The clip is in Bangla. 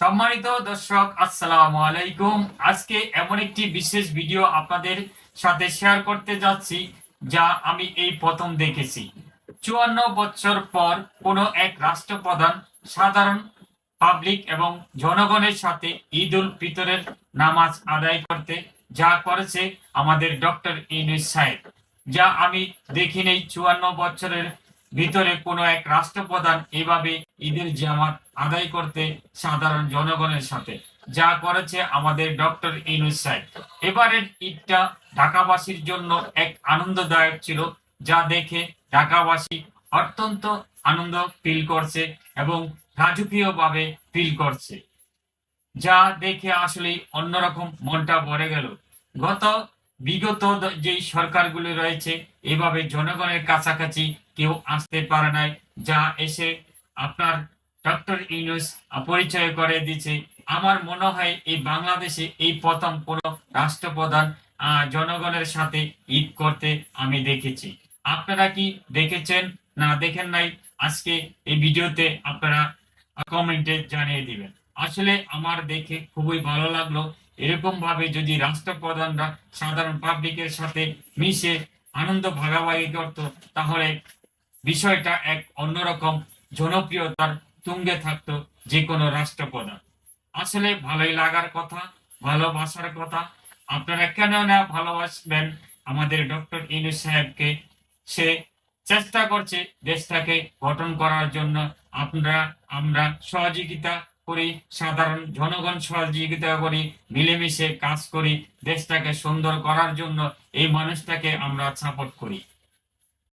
সম্মানিত দর্শক, আসসালামু আলাইকুম। আজকে এমন একটি বিশেষ ভিডিও আপনাদের সাথে শেয়ার করতে যাচ্ছি, যা আমি এই প্রথম দেখেছি। চুয়ান্ন বছর পর কোনো এক রাষ্ট্রপ্রধান সাধারণ পাবলিক এবং জনগণের সাথে ঈদ উল ফিতরের নামাজ আদায় করতে যা করেছে আমাদের ডক্টর ইউনুস সাহেব, যা আমি দেখিনি চুয়ান্ন বছরের ভিতরে কোনো এক রাষ্ট্রপ্রধান এভাবে ঈদের জামাত আদায় করতে সাধারণ জনগণের সাথে। যা করেছে আমাদের ডক্টর ইউনুস সাহেব। এবারের ঈদটা ঢাকাবাসীর জন্য এক আনন্দদায়ক ছিল, যা দেখে ঢাকাবাসী অত্যন্ত আনন্দ ফিল করছে এবং রাজকীয় ভাবে ফিল করছে। যা দেখে আসলে অন্যরকম মনটা ভরে গেল। গত, বিগত যেই সরকারগুলি রয়েছে, এভাবে জনগণের কাছাকাছি কেউ আসতে পারে নাই, যা এসে আপনার ডক্টর ইউনুস পরিচয় করে দিচ্ছে আমার মনে হয় এই বাংলাদেশে এই প্রথম কোন রাষ্ট্রপ্রধান জনগণের সাথে ঈদ করতে আমি দেখেছি। আপনারা কি দেখেছেন না দেখেন নাই? আজকে এই ভিডিওতে আপনারা কমেন্টে জানিয়ে দিবেন। আসলে আমার দেখে খুবই ভালো লাগল। এরকম ভাবে যদি রাষ্ট্রপ্রধানরা সাধারণ পাবলিকের সাথে মিশে আনন্দ ভাগাভাগি করত, তাহলে বিষয়টা এক অন্যরকম জনপ্রিয়তার তুঙ্গে থাকতো যে কোনো রাষ্ট্রপ্রধান। আসলে ভালোই লাগার কথা, ভালোবাসার কথা। আপনারা কেন না ভালোবাসবেন আমাদের ডক্টর ইনুস সাহেবকে? সে চেষ্টা করছে দেশটাকে গঠন করার জন্য। আপনারা, আমরা সহযোগিতা করি, সাধারণ জনগণ সহযোগিতা করি, মিলেমিশে কাজ করি, দেশটাকে সুন্দর করার জন্য এই মানুষটাকে আমরা সাপোর্ট করি।